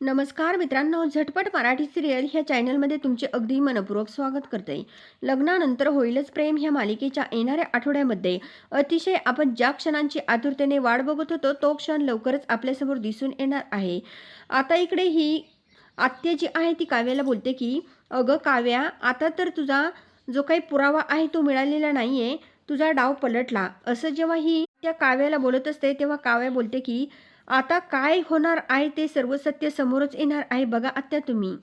नमस्कार मित्रांनो झटपट मराठी सिरियल ह्या चॅनलमध्ये तुमचे अगदी मनपूर्वक स्वागत करते. लग्नानंतर होईलच प्रेम ह्या मालिकेच्या येणाऱ्या आठवड्यामध्ये. अतिशय आपण ज्या क्षणांची आतुरतेने वाट बघत होतो तो क्षण लवकरच आपल्यासमोर दिसून येणार आहे. आता इकडे ही आत्या जी आहे ती काव्याला बोलते की अगं काव्या आता तर तुझा जो काही पुरावा आहे तो मिळालेला नाही आहे तुझा डाव पलटला. असं जेव्हा ही त्या काव्याला बोलत असते तेव्हा काव्या बोलते की आता काय होणार आहे ते सर्व सत्य समोरच येणार आहे बघा आत्या तुम्ही.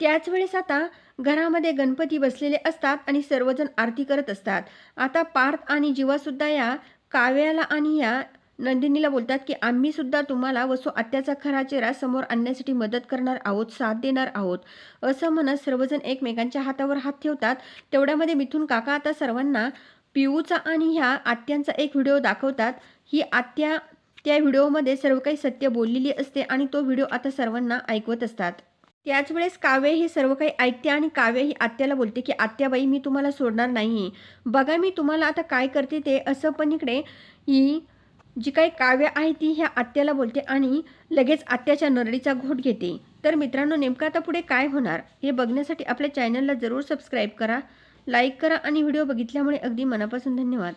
त्याच वेळेस आता घरामध्ये गणपती बसलेले असतात आणि सर्वजण आरती करत असतात. आता पार्थ आणि जीवासुद्धा या काव्याला आणि या नंदिनीला बोलतात की आम्ही सुद्धा तुम्हाला वसू आत्याचा खरा चेहरा समोर आणण्यासाठी मदत करणार आहोत साथ देणार आहोत. असं म्हणत सर्वजण एकमेकांच्या हातावर हात ठेवतात. तेवढ्यामध्ये मिथून काका आता सर्वांना पिऊचा आणि ह्या आत्यांचा एक व्हिडिओ दाखवतात. ही आत्या त्या व्हिडिओमध्ये सर्व काही सत्य बोललेली असते आणि तो व्हिडिओ आता सर्वांना ऐकवत असतात. त्याच वेळेस काव्य हे सर्व काही ऐकते आणि काव्य ही आत्याला बोलते की आत्याबाई मी तुम्हाला सोडणार नाही. बघा मी तुम्हाला आता काय करते ते. असं पण इकडे ही जी काही काव्य आहे ती ह्या आत्याला बोलते आणि लगेच आत्याच्या नरडीचा घोट घेते. तर मित्रांनो नेमकं आता पुढे काय होणार हे बघण्यासाठी आपल्या चॅनलला जरूर सबस्क्राईब करा लाईक करा आणि व्हिडिओ बघितल्यामुळे अगदी मनापासून धन्यवाद.